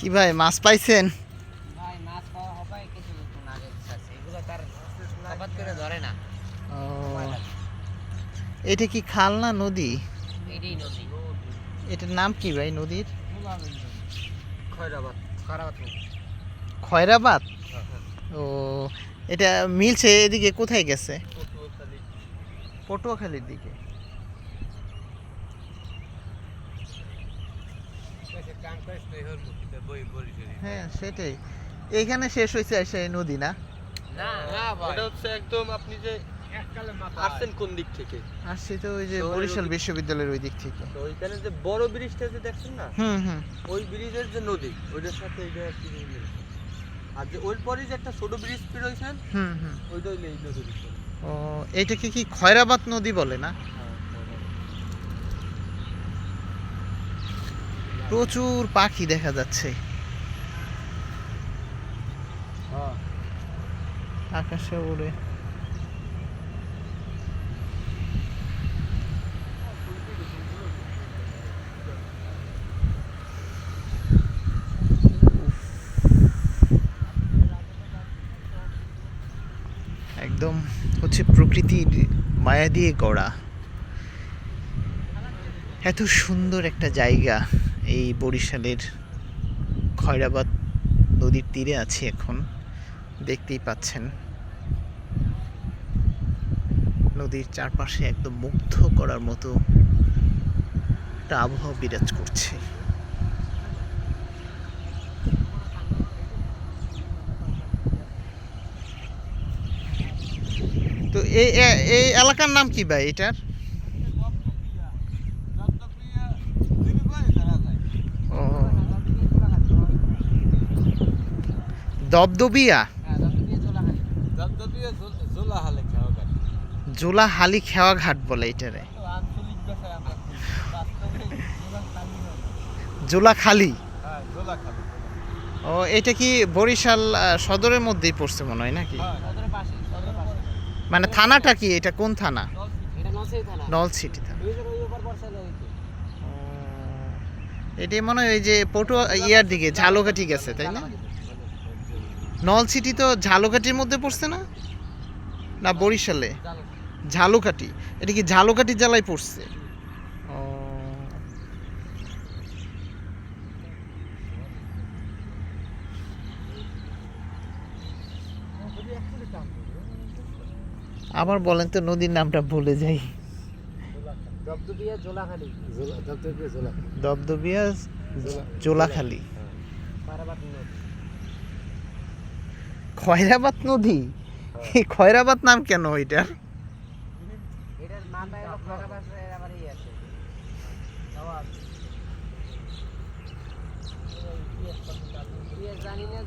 কি ভাই মাছ পাইছেন? এটা কি খাল না নদী? এটার নাম কি ভাই নদীর? খয়রাবাদ খয়রাবাদ খয়রাবাদ? ও এটা মিলছে এদিকে কোথায় গেছে? পটুয়াখালীর দিকে। হ্যাঁ সেটাই। এখানে শেষ হয়েছে এসে নদী না? না না এটা হচ্ছে একদম আপনি যে আসছেন কোন দিক থেকে? আসছি তো ওই যে বরিশাল বিশ্ববিদ্যালয়ের ওই দিক থেকে। তো ওইখানে যে বড় ব্রিজটা যে দেখছেন না? হুম হুম। ওই ব্রিজের যে নদী ওইটার সাথে এটা আর কি আর যে ওই পরে যে একটা ছোট ব্রিজ হুম হুম। ওইটা এই ও এইটাকে কি খয়রাবাদ নদী বলে না হ্যাঁ, প্রচুর পাখি দেখা যাচ্ছে। হ্যাঁ। আকাশে উড়ে। একদম হচ্ছে প্রকৃতির মায়া দিয়ে গড়া। এত সুন্দর একটা জায়গা। এই বরিশালের খয়রাবাদ নদীর তীরে আছি এখন। দেখতেই পাচ্ছেন। নদীর চারপাশে একদম মুগ্ধ করার মতো একটা আবহাওয়া বিরাজ করছে। তো এই এই এলাকার নাম কি ভাই এটার ও দবদবিয়া? জোলা হালি খেওয়া ঘাট বলে এটারে জোলা খালি ও এটা কি বরিশাল সদরের মধ্যেই পড়ছে মনে হয় নাকি? মানে থানাটা কি? এটা কোন থানা? নলছিটি থানা। এটি মনে হয় ওই যে পটুয়া ইয়ার দিকে ঝালকাঠি গেছে তাই না? নলছিটি তো ঝালকাঠির মধ্যে পড়ছে না? না বরিশালে? ঝালকাঠি? এটা কি ঝালকাঠি জেলায় পড়ছে? ও। আবার বলেন তো নদীর নামটা ভুলে যাই। দবদবিয়া জোলাখালি। দবদবিয়া জোলাখালি। খয়রাবাদ নদী? খয়রাবাদ এই খয়রাবাদ নাম কেন ওইটার এটার নামটা হলো খয়রাবাদ আবার ই আছে। জানি না